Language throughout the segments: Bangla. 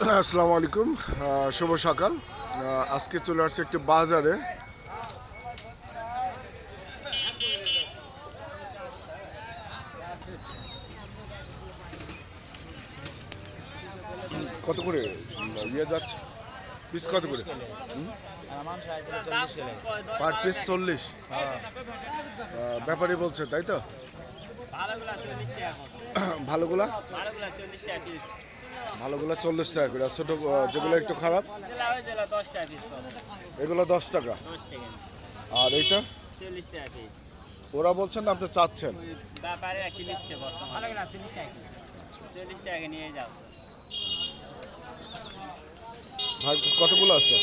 আসসালামু আলাইকুম শুভ সকাল। আজকে চলে আসছে একটি বাজারে। কত করে? ইয়ে যাচ্ছে। পিস কত করে? পার পিস চল্লিশ। আহ, ব্যাপারী বলছে তাই তো? ভালোগুলা। ভালোগুলা ভালোগুলা চল্লিশ টাকা করে আর ছোটো যেগুলো একটু খারাপ এগুলো দশ টাকা। আর এইটা? ওরা বলছেন না আপনি চাচ্ছেন। ভাই কতগুলো আছে?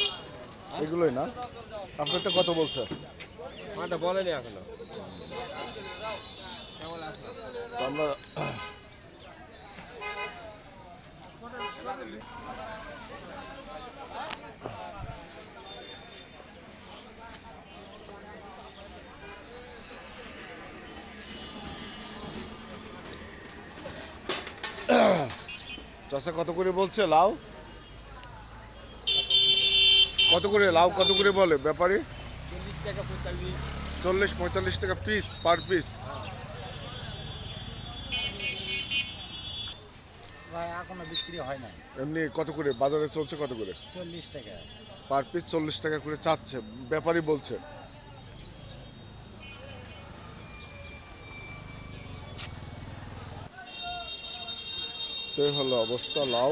এগুলোই না? আপনারটা কত বলছে মাটা বলেনি এখনও। আমরা চাষা কত করে বলছে লাউ? কত করে লাউ কত করে বলে ব্যাপারী? চল্লিশ পঁয়তাল্লিশ। টাকা পিস পার পিস ভাই এখনও বিক্রি হয় না এমনি কত করে? বাজারে চলছে কত করে? চল্লিশ টাকা। পার পিস চল্লিশ টাকা করে চাচ্ছে। ব্যাপারী বলছে। তো হলো অবস্থা লাউ।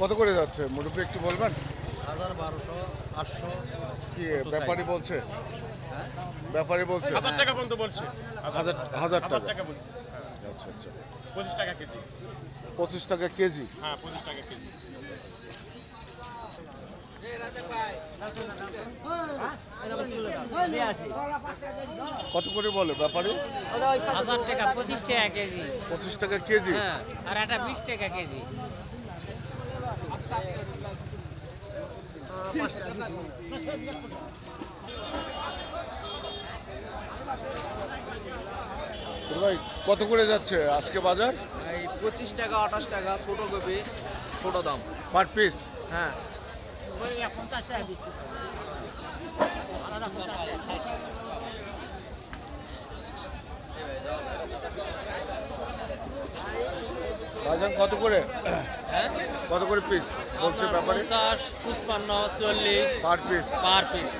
কত করে যাচ্ছে? মুরব্বী একটু বলবেন? হাজার বারোশো আটশো কি ব্যাপারী বলছে? ব্যাপারী বলছে? হাজার টাকা পর্যন্ত বলছে। হাজার হাজার টাকা। বলছে। আচ্ছা আচ্ছা। পঁচিশ টাকা কেজি। পঁচিশ টাকা কেজি? হ্যাঁ পঁচিশ টাকা কেজি। কত করে বলে ব্যাপারী? হাজার টাকা পঁচিশ টাকা কেজি। পঁচিশ টাকা কেজি? হ্যাঁ আর একটা বিশ টাকা কেজি। ভাই কত করে যাচ্ছে আজকে বাজার? এই পঁচিশ টাকা আঠাশ টাকা ছোট কপি ছোট দাম। পার পিস হ্যাঁ। বাজার কত করে? কত করে পিস বলছে ব্যাপারে? পঞ্চাশ পুষ্পান্ন চল্লিশ পার পিস পার পিস